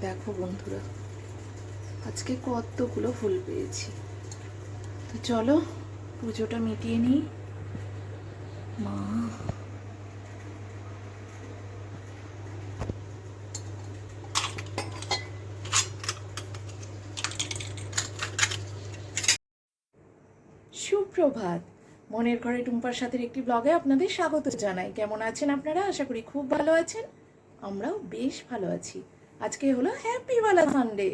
দেখো বন্ধুরা, আজকে কতগুলো ফুল পেয়েছি। তো চলো, পুজোটা মিটিয়ে নিই। মা। সুপ্রভাত। মনের ঘরে টুম্পার সাথে একটি ব্লগে আপনাদের স্বাগত জানাই। কেমন আছেন আপনারা? আশা করি খুব ভালো আছেন। আমরাও বেশ ভালো আছি। আজকে হলো হ্যাপি বালা সানডে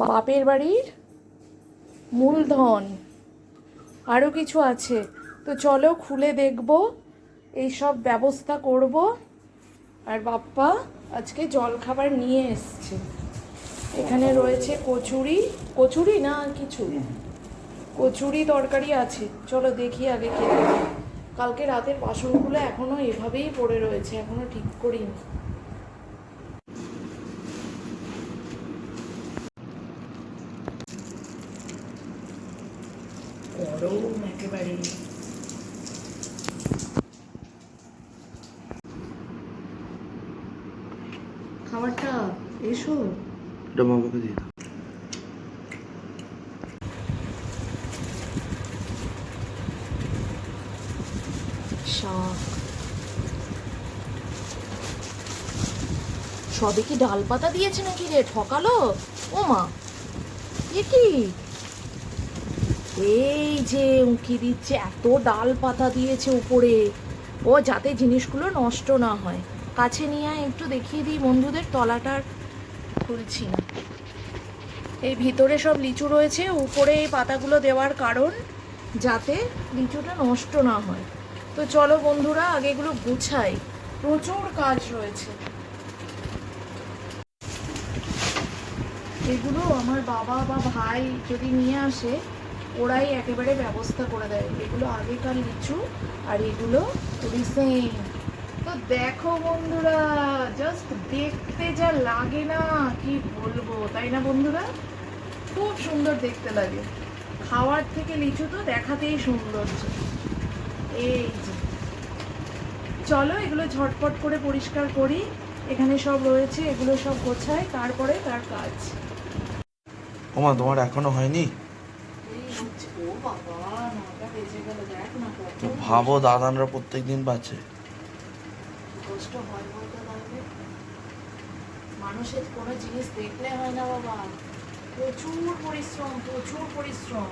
বাপের বাড়ির মূলধন। আরও কিছু আছে। তো চলো খুলে দেখব, এই সব ব্যবস্থা করব। আর বাপ্পা আজকে জলখাবার নিয়ে এসছে। এখানে রয়েছে কচুরি। কচুরি না কিছু? কচুরি তরকারি আছে। চলো দেখি আগে খেতে কালকে রাতের বাসনগুলো এখনও এভাবেই পড়ে রয়েছে, এখনও ঠিক করিনি। গরম একেবারে খাবারটা এসো। এটা বাবাকে দিয়ে দাও। সবে কি ডাল পাতা দিয়েছে নাকি রে? ঠকালো? ও মা এ কি? এই যে উঁকি দিচ্ছে, এত ডাল পাতা দিয়েছে উপরে। ও, যাতে জিনিসগুলো নষ্ট না হয়। কাছে নিয়ে একটু দেখিয়ে দিই বন্ধুদের, তলাটার খুলছি না। এই ভিতরে সব লিচু রয়েছে, উপরে এই পাতাগুলো দেওয়ার কারণ যাতে লিচুটা নষ্ট না হয়। তো চলো বন্ধুরা আগে এগুলো গুছাই। প্রচুর কাজ রয়েছে। এগুলো আমার বাবা বা ভাই যদি নিয়ে আসে ওরাই একেবারে ব্যবস্থা করে দেয়। এগুলো আগেকার লিচু আর এগুলো তো দেখো বন্ধুরা জাস্ট দেখতে যা লাগে না, কি বলব, তাই না বন্ধুরা? খুব সুন্দর দেখতে লাগে। খাওয়ার থেকে লিচু তো দেখাতেই সৌন্দর্য এই যে। চলো এগুলো ঝটপট করে পরিষ্কার করি। এখানে সব রয়েছে, এগুলো সব গোছায় তারপরে তার কাজ। ওমা, তোমার এখনও হয়নি এই হচ্ছে ও বাবা নটা বেজে গেল দেখ না কত তো ভাবো দাদানরা প্রত্যেক দিন বাঁচে। কষ্ট হয় বলতে পারবে মানুষের কোনো জিনিস দেখলে হয় না বাবা। প্রচুর পরিশ্রম প্রচুর পরিশ্রম।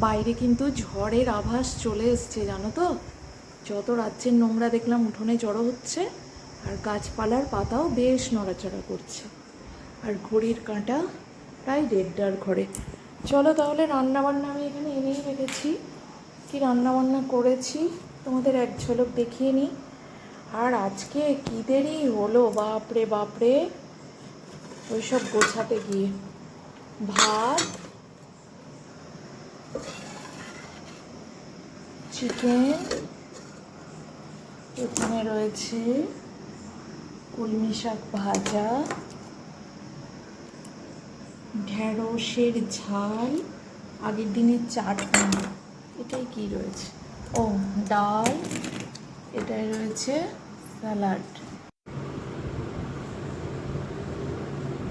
বাইরে কিন্তু ঝড়ের আভাস চলে এসছে, জানো তো? যত রাজ্যের নোংরা দেখলাম উঠোনে জড়ো হচ্ছে, আর গাছপালার পাতাও বেশ নড়াচড়া করছে। আর ঘড়ির কাঁটা প্রায় দেড়টার ঘরে। চলো তাহলে রান্নাবান্না আমি এখানে এনেই রেখেছি। কি রান্নাবান্না করেছি তোমাদের এক ঝলক দেখিয়ে নিই। আর আজকে কী দেরি হলো, বাপরে বাপরে? ওইসব গোছাতে গিয়ে। ভাত চিকেন এখানে রয়েছে কলমি শাক ভাজা ঢেঁড়সের ঝাল, আগের দিনের চাটনি। এটাই কি রয়েছে? ও, ডাল। এটাই রয়েছে স্যালাড।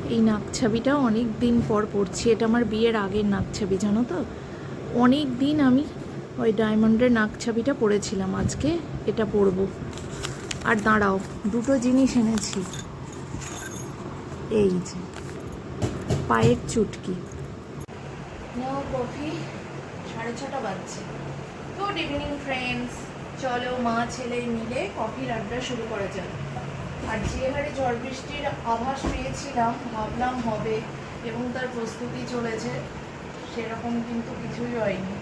এই নাকছাবিটা অনেক দিন পর পড়ছি। এটা আমার বিয়ের আগের নাকছাবি, জানো তো? অনেক দিন আমি ওই ডায়মন্ডের নাকছাবিটা পরেছিলাম আজকে, এটা পরবো আর দাঁড়াও, দুটো জিনিস এনেছি। এই যে, পায়ের চুটকি। নাও কফি, সাড়ে ছটা বাজছে। গুড ইভিনিং ফ্রেন্ডস চলো মা ছেলে মিলে কফির আড্ডা শুরু করা যাক। আর যে হারে ঝড় বৃষ্টির আভাস পেয়েছিলাম, ভাবলাম হবে এবং তার প্রস্তুতি চলেছে, সেরকম কিন্তু কিছুই হয়নি।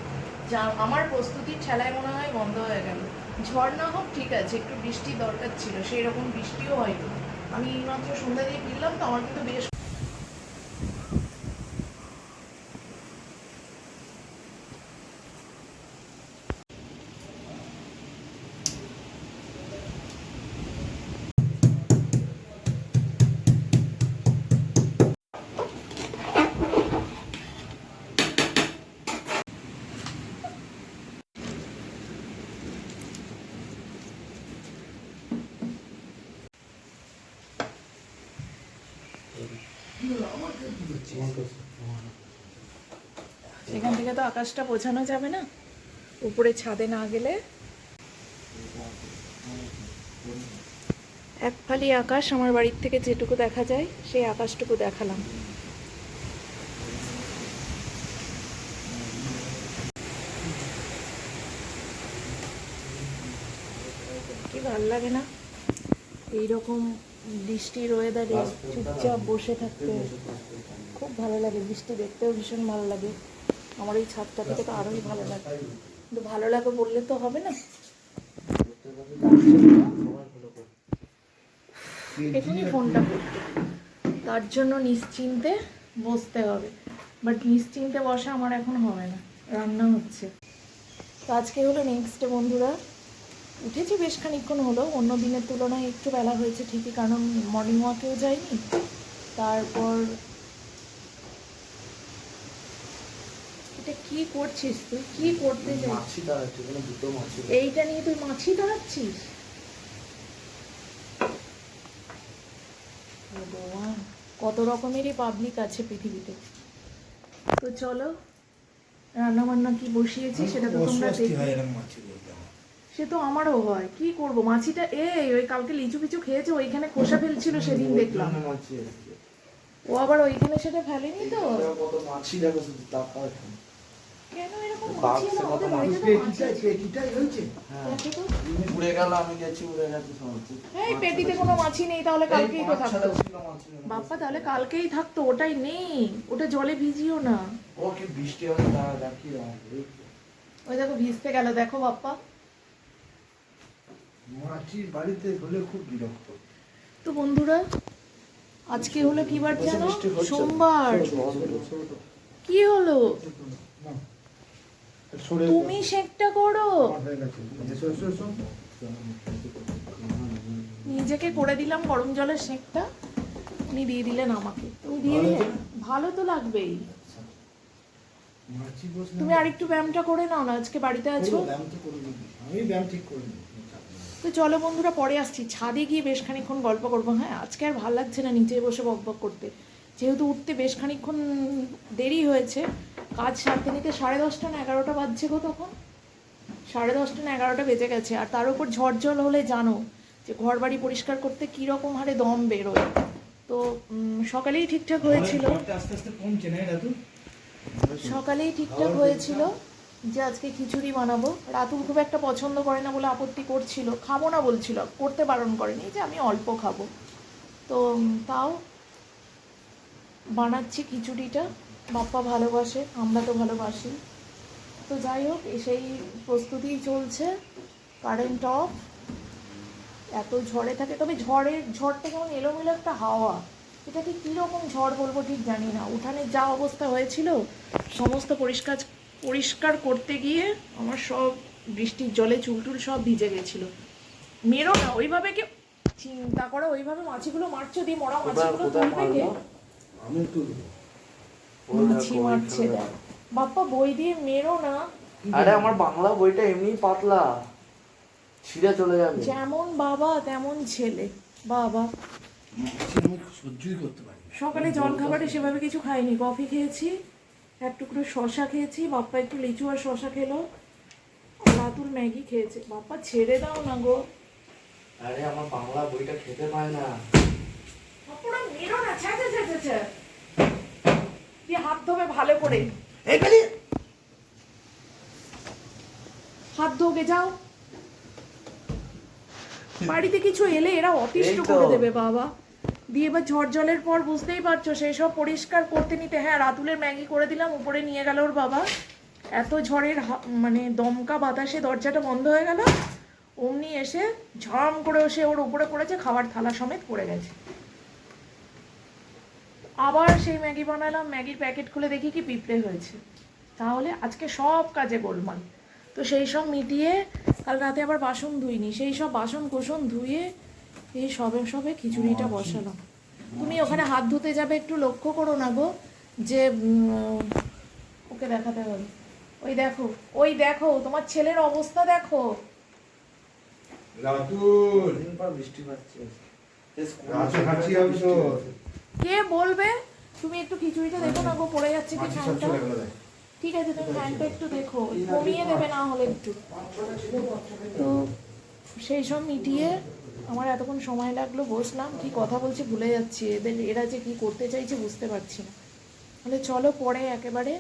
যা আমার প্রস্তুতির ঠেলায় মনে হয় বন্ধ হয়ে গেল। ঝড় না হোক, ঠিক আছে, একটু বৃষ্টি দরকার ছিল সেই রকম বৃষ্টিও হয়নি। আমি এইমাত্র সন্ধ্যা দিয়ে ফিরলাম, তো আমার কিন্তু বেশ সেখান থেকে তো আকাশটা বোঝানো যাবে না। উপরে ছাদে না গেলে। এক ফালি আকাশ আমার বাড়ির থেকে যেটুকু দেখা যায়, সেই আকাশটুকু দেখালাম। কি ভালো লাগে না? এইরকম বৃষ্টির ওয়েদারে চুপচাপ বসে থাকতে খুব ভালো লাগে। বৃষ্টি দেখতেও ভীষণ ভালো লাগে। আমার এই ছাদটা থেকে তো আরোই ভালো লাগে। কিন্তু ভালো লাগে বললে তো হবে না। এখনই ফোনটা করতে। তার জন্য নিশ্চিন্তে বসতে হবে। বাট নিশ্চিন্তে বসা আমার এখন হবে না। রান্না হচ্ছে। তো আজকে হলো নেক্সট বন্ধুরা। উঠেছি বেশ খানিক্ষণ হলো। অন্য দিনের তুলনায় একটু বেলা হয়েছে ঠিকই কারণ মর্নিং ওয়াকেও যাইনি। তারপর এটা কি করছিস তুই? কি করতে মাছি দাঁড়াচ্ছে কোনো দুটো মাছি এইটা নিয়ে তুই মাছি দাঁড়াচ্ছিস? ভগবান, কত রকমেরই পাবলিক আছে পৃথিবীতে। তো চলো রান্না বান্না কি বসিয়েছি সেটা তো তোমরা দেখবে। সে তো আমারও হয়। কি করব? মাছিটা এই ওই কালকে লিচু পিচু খেয়েছে ওইখানে খোসা ফেলছিল সেদিন দেখলাম। ও আবার ওইখানে সেটা ফেলেনি তো? কত মাছি দেখো শুধু কেন এরকম মাছি আমাদের বাড়িতে। হ্যাঁ। দেখো তো। উড়ে গেল আমি গেছি উড়ে গেছে সমস্ত এই পেটিতে কোনো মাছি নেই তাহলে কালকেই তো থাকতো। বাপ্পা তাহলে কালকেই থাকতো ওটাই নেই। ওটা জলে ভিজিও না। ও কি বৃষ্টি হবে দেখি ওই দেখো ভিজতে গেল দেখো বাপ্পা। মাছির বাড়িতে হলে খুব বিরক্ত। তো বন্ধুরা আজকে হলো কি বার জানো? সোমবার। কি হলো? তুমি শেকটা করো। নিজেকে করে দিলাম গরম জলের শেকটা উনি দিয়ে দিলেন আমাকে। তুমি দিয়ে দিলেন ভালো তো লাগবেই। তুমি আরেকটু ব্যায়ামটা করে নাও না আজকে বাড়িতে আছো? আমি ব্যায়াম ঠিক করে তো চলো বন্ধুরা পরে আসছি। ছাদে গিয়ে বেশ খানিক্ষণ গল্প করব। হ্যাঁ আজকে আর ভালো লাগছে না নিচে বসে বক বক করতে। যেহেতু উঠতে বেশ খানিক্ষণ দেরি হয়েছে কাজ সারতে নিতে সাড়ে দশটা না এগারোটা বাজছে গো তখন। সাড়ে দশটা না এগারোটা বেজে গেছে। আর তার উপর ঝড় জল হলে জানো যে ঘর বাড়ি পরিষ্কার করতে কীরকম হারে দম বেরোয়। তো সকালেই ঠিকঠাক হয়েছিল। সকালেই ঠিকঠাক হয়েছিল। যে আজকে খিচুড়ি বানাবো। রাতুল খুব একটা পছন্দ করে না বলে আপত্তি করছিল। খাব না বলছিল। করতে বারণ করেনি যে আমি অল্প খাব। তো তাও বানাচ্ছি খিচুড়িটা। বাপ্পা ভালোবাসে, আমরা তো ভালোবাসি। তো যাই হোক সেই প্রস্তুতি চলছে। কারেন্ট অফ এত ঝড়ে থাকে। তবে ঝড়ের ঝড়টা কেমন এলোমেলো একটা হাওয়া। এটাকে কীরকম ঝড় বলব ঠিক জানি না। উঠানের যা অবস্থা হয়েছিল, সমস্ত পরিষ্কার পরিষ্কার করতে গিয়ে আমার সব বৃষ্টির জলে চুলটুল সব ভিজে গেছিল। মেরো না ওইভাবে কি চিন্তা করো ওইভাবে মাছিগুলো মারছো দিয়ে মরা মাছিগুলো তুলবে কে? মাছি মারছে বাপ্পা বই দিয়ে মেরো না। আরে আমার বাংলা বইটা এমনি পাতলা। ছিঁড়ে চলে যাবে। যেমন বাবা তেমন ছেলে। বাবা। সহ্যই করতে পারি সকালে জল খাবারে সেভাবে কিছু খাইনি। কফি খেয়েছি। এক টুকরো শশা খেয়েছি বাপ্পা একটু লিচু আর শশা খেলো। রাতুল ম্যাগি খেয়েছে। বাপ্পা ছেড়ে দাও না গো। আরে আমার বাংলা বইটা খেতে পায় না। বাপ্পারা মেরো না। ছ্যা ছ্যা ছ্যা ছ্যা। দিয়ে হাত ধোবে ভালো করে। এখানে হাত ধোবে যাও। বাড়িতে কিছু এলে এরা অতিষ্ঠ করে দেবে বাবা। দিয়ে এবার ঝড় জলের পর বুঝতেই পারছ, সেই সব পরিষ্কার করতে নিতে। হ্যাঁ রাতুলের ম্যাগি করে দিলাম, উপরে নিয়ে গেল ওর বাবা। এত ঝড়ের মানে দমকা বাতাসে দরজাটা বন্ধ হয়ে গেল। অমনি এসে ঝাম করে এসে ওর উপরে পড়েছে, খাবার থালা সমেত পড়ে গেছে। আবার সেই ম্যাগি বানালাম, ম্যাগির প্যাকেট খুলে দেখি কি পিঁপড়ে হয়েছে। তাহলে আজকে সব কাজে গোলমাল। তো সেই সব মিটিয়ে কাল রাতে আবার বাসন ধুইনি, সেই সব বাসন কোসন ধুয়ে এই সবে সবে খিচুড়িটা বসানো। তুমি ওখানে হাত ধুতে যাবে একটু লক্ষ্য করো না গো যে ওকে দেখাতে হবে। ওই দেখো ওই দেখো তোমার ছেলের অবস্থা দেখো। কে বলবে? তুমি একটু খিচুড়িটা দেখো না গো পড়ে যাচ্ছে কি ফ্যানটা? ঠিক আছে তুমি ফ্যানটা একটু দেখো কমিয়ে দেবে না হলে একটু। তো সেই সব মিটিয়ে আমার এতক্ষণ সময় লাগল, বসলাম, কি কথা বলছে ভুলে যাচ্ছি, এদের, এরা যে কি করতে চাইছে বুঝতে পারছি না। তাহলে চলো পরে একেবারে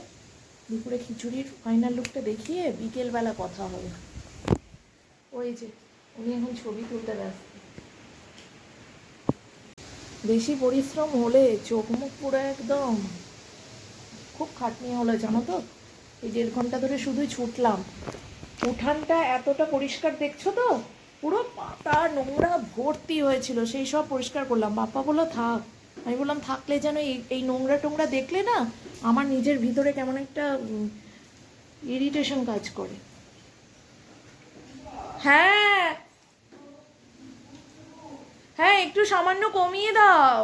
দুপুরে খিচুড়ির ফাইনাল লুকটা দেখিয়ে বিকেলবেলা কথা হবে। ওই যে, উনি এখন ছবি তুলতে ব্যস্ত। বেশি পরিশ্রম হলে চোখ মুখ পুরো একদম খুব খাটনি হলো, জানো তো? এই দেড় ঘণ্টা ধরে শুধুই ছুটলাম। উঠানটা এতটা পরিষ্কার দেখছ তো? পুরো পাতা, নোংরা ভর্তি হয়েছিল, সেই সব পরিষ্কার করলাম। বাপ্পা বলল, থাক। আমি বললাম, থাকলে যেন এই এই নোংরা টোংরা দেখলে না, আমার নিজের ভিতরে কেমন একটা ইরিটেশন কাজ করে। হ্যাঁ। হ্যাঁ একটু সামান্য কমিয়ে দাও।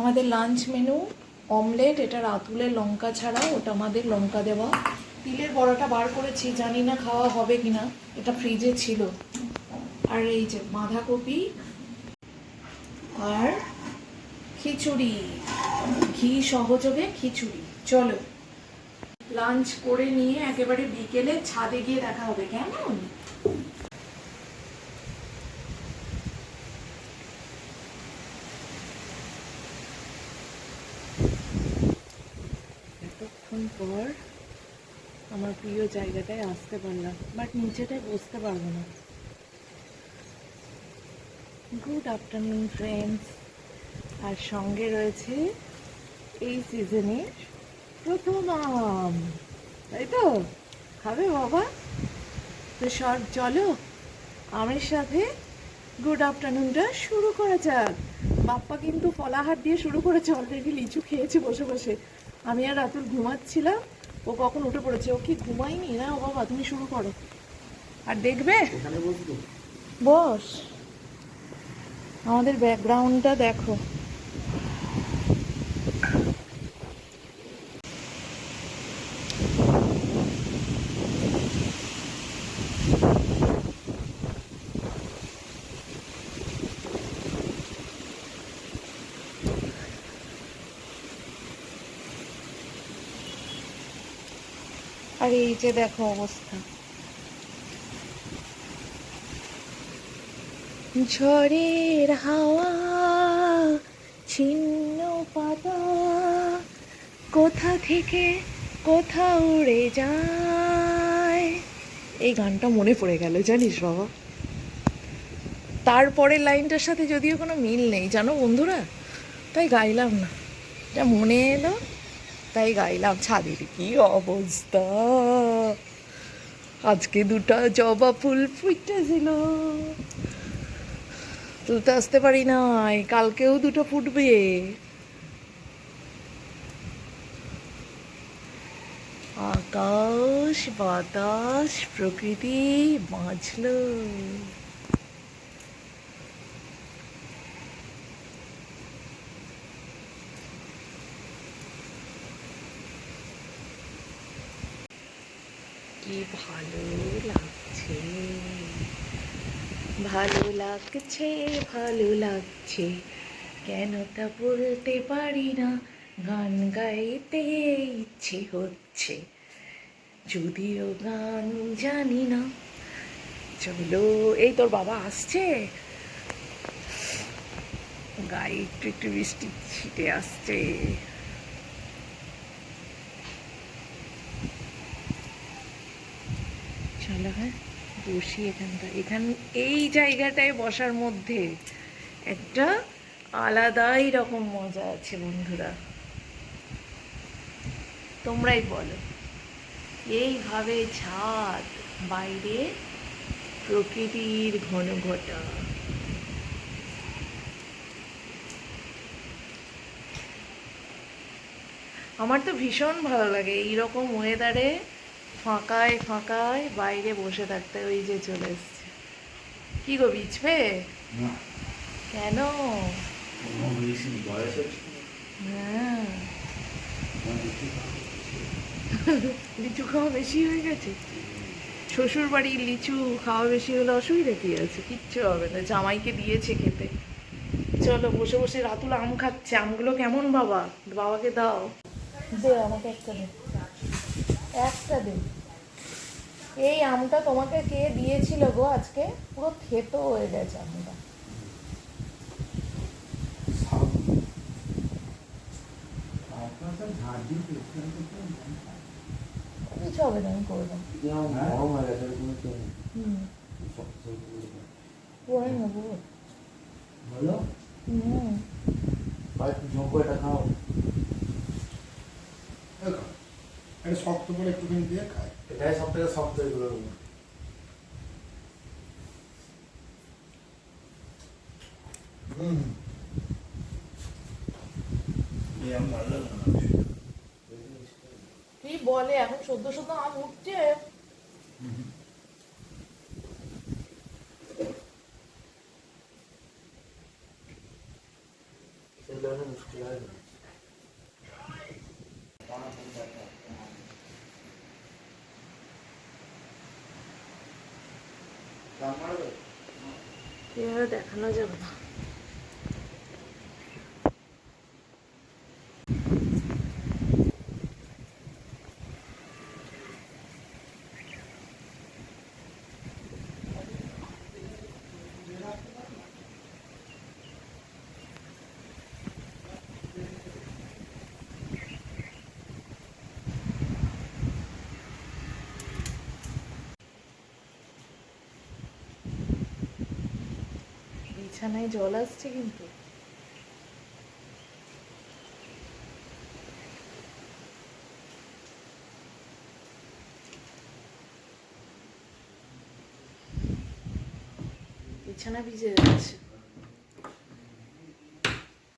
আমাদের লাঞ্চ মেনু অমলেট এটা রাতুলের লঙ্কা ছাড়া ওটা আমাদের লঙ্কা দেওয়া। তিলের বড়াটা বার করেছি, জানি না খাওয়া হবে কিনা, এটা ফ্রিজে ছিল। আর এই যে বাঁধাকপি আর খিচুড়ি, ঘি সহযোগে খিচুড়ি। চলো লাঞ্চ করে নিয়ে একেবারে বিকেলে ছাদে গিয়ে দেখা হবে, কেমন? এতক্ষণ পর আমার প্রিয় জায়গাটায় আসতে পারলাম বাট নিচেটায় বসতে পারব না। গুড আফটারনুন ফ্রেন্ডস আর সঙ্গে রয়েছে এই সিজনের প্রথম আম তাই তো? খাবে বাবা? তো সব, চলো, আমের সাথে গুড আফটারনুনটা শুরু করা যাক। বাপ্পা কিন্তু ফলাহার দিয়ে শুরু করেছে অলরেডি লিচু খেয়েছে বসে বসে। আমি আর রাতুল ঘুমাচ্ছিলাম। ও কখন উঠে পড়েছে? ও কি ঘুমায়নি? না ও বাবা তুমি শুরু করো। আর দেখবে? বস। আমাদের ব্যাকগ্রাউন্ডটা দেখো। এই যে দেখো অবস্থা। ঝড়ের হাওয়া, ছিন্ন পাতা, কোথা থেকে কোথা উড়ে যায়। এই গানটা মনে পড়ে গেল, জানিস বাবা। তারপরের লাইনটার সাথে যদিও কোনো মিল নেই, জানো বন্ধুরা? তাই গাইলাম না। এটা মনে এলো তাই গাইলাম, ছাদের কি অবস্থা? আজকে দুটা জবা ফুল ফুটেছিল তুলতে আসতে পারি নাই, কালকেও দুটো ফুটবে। আকাশ, বাতাস, প্রকৃতি বাঁচলো ভালো লাগছে ভালো লাগছে। ভালো লাগছে কেন তা বলতে পারি না? গান গাইতে ইচ্ছে হচ্ছে। যদিও গান জানি না। চলো, এই তোর বাবা আসছে? গায়ে একটু একটু বৃষ্টি ছিটে আসছে। হ্যাঁ? বসি এখানটা। এখান, এই জায়গাটায় বসার মধ্যে একটা আলাদাই রকম মজা আছে বন্ধুরা। তোমরাই বলো। এইভাবে ছাদ, বাইরে প্রকৃতির ঘন ঘটা। আমার তো ভীষণ ভালো লাগে। এইরকম ওয়েদারে ফাঁকায় ফাঁকায় বাইরে বসে থাকতে ওই যে চলে এসছে। কি গো বিছবে? কেন? হ্যাঁ। লিচু খাওয়া বেশি হয়ে গেছে? শ্বশুর বাড়ির লিচু খাওয়া বেশি হলে অসুবিধা কি আছে? কিচ্ছু হবে না জামাইকে দিয়েছে খেতে। চলো বসে বসে রাতুল আম খাচ্ছে। আমগুলো কেমন বাবা? বাবাকে দাও। দে আমাকে একটা দে। একটা দে। এই আমটা তোমাকে কে দিয়েছিল গো আজকে? পুরো থেতো হয়ে গেছে আমটা। কিছু হবে না আমি করে দেবো। তো হুম। এটা খাও। এটা শক্ত করে একটুখানি দিয়ে খায় এটাই সব থেকে শক্ত এগুলো হুম এই আম ভালো লাগে না। কি বলে এখন সদ্য সদ্য আম উঠছে সেগুলো অনেক মুশকিল হয় না দাম বাড়বে এভাবে দেখানো যাবে না বিছানায় জল আসছে কিন্তু। বিছানা ভিজে যাচ্ছে।